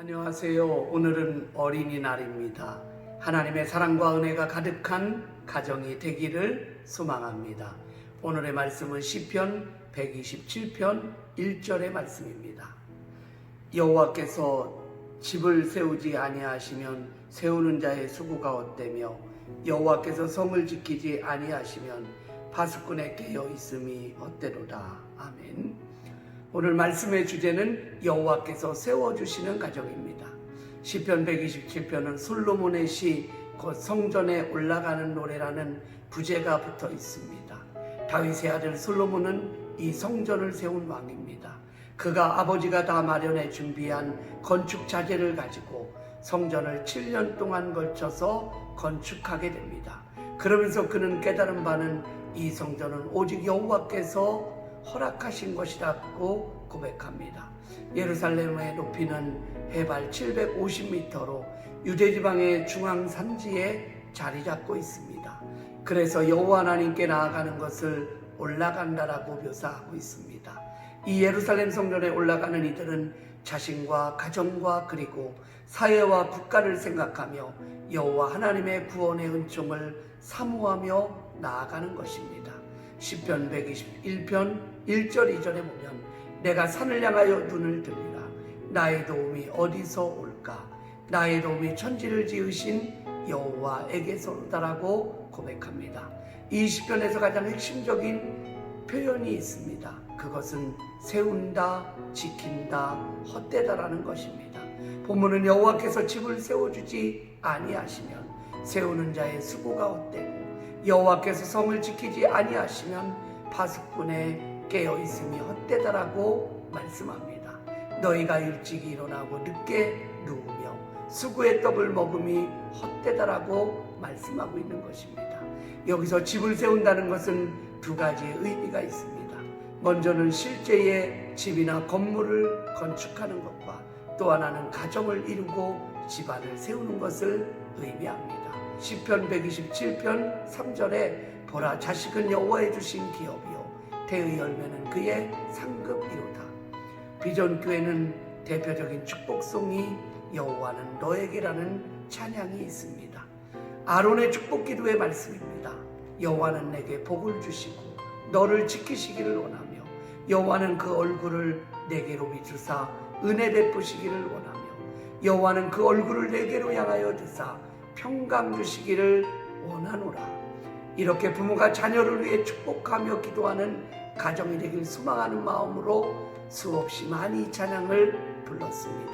안녕하세요. 오늘은 어린이날입니다. 하나님의 사랑과 은혜가 가득한 가정이 되기를 소망합니다. 오늘의 말씀은 시편 127편 1절의 말씀입니다. 여호와께서 집을 세우지 아니하시면 세우는 자의 수고가 헛되며 여호와께서 성을 지키지 아니하시면 파수꾼의 깨어 있음이 헛되로다. 아멘. 오늘 말씀의 주제는 여호와께서 세워 주시는 가정입니다. 시편 127편은 솔로몬의 시 곧 성전에 올라가는 노래라는 부제가 붙어 있습니다. 다윗의 아들 솔로몬은 이 성전을 세운 왕입니다. 그가 아버지가 다 마련해 준비한 건축 자재를 가지고 성전을 7년 동안 걸쳐서 건축하게 됩니다. 그러면서 그는 깨달은 바는 이 성전은 오직 여호와께서 허락하신 것이라고 고백합니다. 예루살렘의 높이는 해발 750m로 유대 지방의 중앙 산지에 자리 잡고 있습니다. 그래서 여호와 하나님께 나아가는 것을 올라간다라고 묘사하고 있습니다. 이 예루살렘 성전에 올라가는 이들은 자신과 가정과 그리고 사회와 국가를 생각하며 여호와 하나님의 구원의 은총을 사모하며 나아가는 것입니다. 시편 121편 1절 2절에 보면 내가 산을 향하여 눈을 들리라 나의 도움이 어디서 올까 나의 도움이 천지를 지으신 여호와에게서로다라고 고백합니다. 이 시편에서 가장 핵심적인 표현이 있습니다. 그것은 세운다, 지킨다, 헛되다라는 것입니다. 본문은 여호와께서 집을 세워주지 아니하시면 세우는 자의 수고가 헛되고 여호와께서 성을 지키지 아니하시면 파수꾼의 깨어 있음이 헛되다라고 말씀합니다. 너희가 일찍 일어나고 늦게 누우며 수구의 떡을 먹음이 헛되다라고 말씀하고 있는 것입니다. 여기서 집을 세운다는 것은 두 가지의 의미가 있습니다. 먼저는 실제의 집이나 건물을 건축하는 것과 또 하나는 가정을 이루고 집안을 세우는 것을 의미합니다. 시편 127편 3절에 보라 자식은 여호와의 주신 기업이요 태의 열매는 그의 상급이로다. 비전 교회는 대표적인 축복송이 여호와는 너에게라는 찬양이 있습니다. 아론의 축복 기도의 말씀입니다. 여호와는 내게 복을 주시고 너를 지키시기를 원하며 여호와는 그 얼굴을 내게로 비추사 은혜 베푸시기를 원하며 여호와는 그 얼굴을 내게로 향하여 드사 평강 주시기를 원하노라. 이렇게 부모가 자녀를 위해 축복하며 기도하는 가정이 되길 소망하는 마음으로 수없이 많이 이 찬양을 불렀습니다.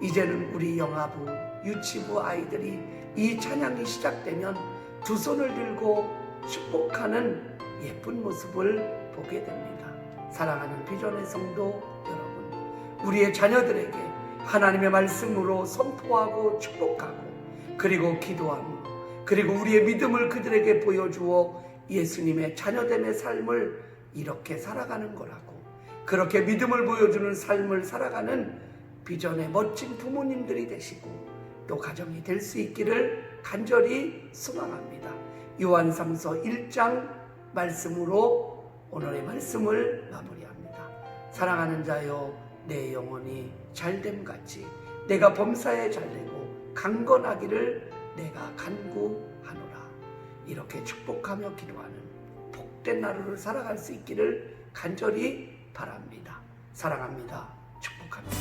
이제는 우리 영아부, 유치부 아이들이 이 찬양이 시작되면 두 손을 들고 축복하는 예쁜 모습을 보게 됩니다. 사랑하는 비전의 성도 여러분, 우리의 자녀들에게 하나님의 말씀으로 선포하고 축복하고 그리고 기도하고 그리고 우리의 믿음을 그들에게 보여주어 예수님의 자녀됨의 삶을 이렇게 살아가는 거라고 그렇게 믿음을 보여주는 삶을 살아가는 비전의 멋진 부모님들이 되시고 또 가정이 될 수 있기를 간절히 소망합니다. 요한 3서 1장 말씀으로 오늘의 말씀을 마무리합니다. 사랑하는 자여 내 영혼이 잘됨 같이 내가 범사에 잘되고 강건하기를 내가 간구하노라. 이렇게 축복하며 기도하는 복된 하루를 살아갈 수 있기를 간절히 바랍니다. 사랑합니다. 축복합니다.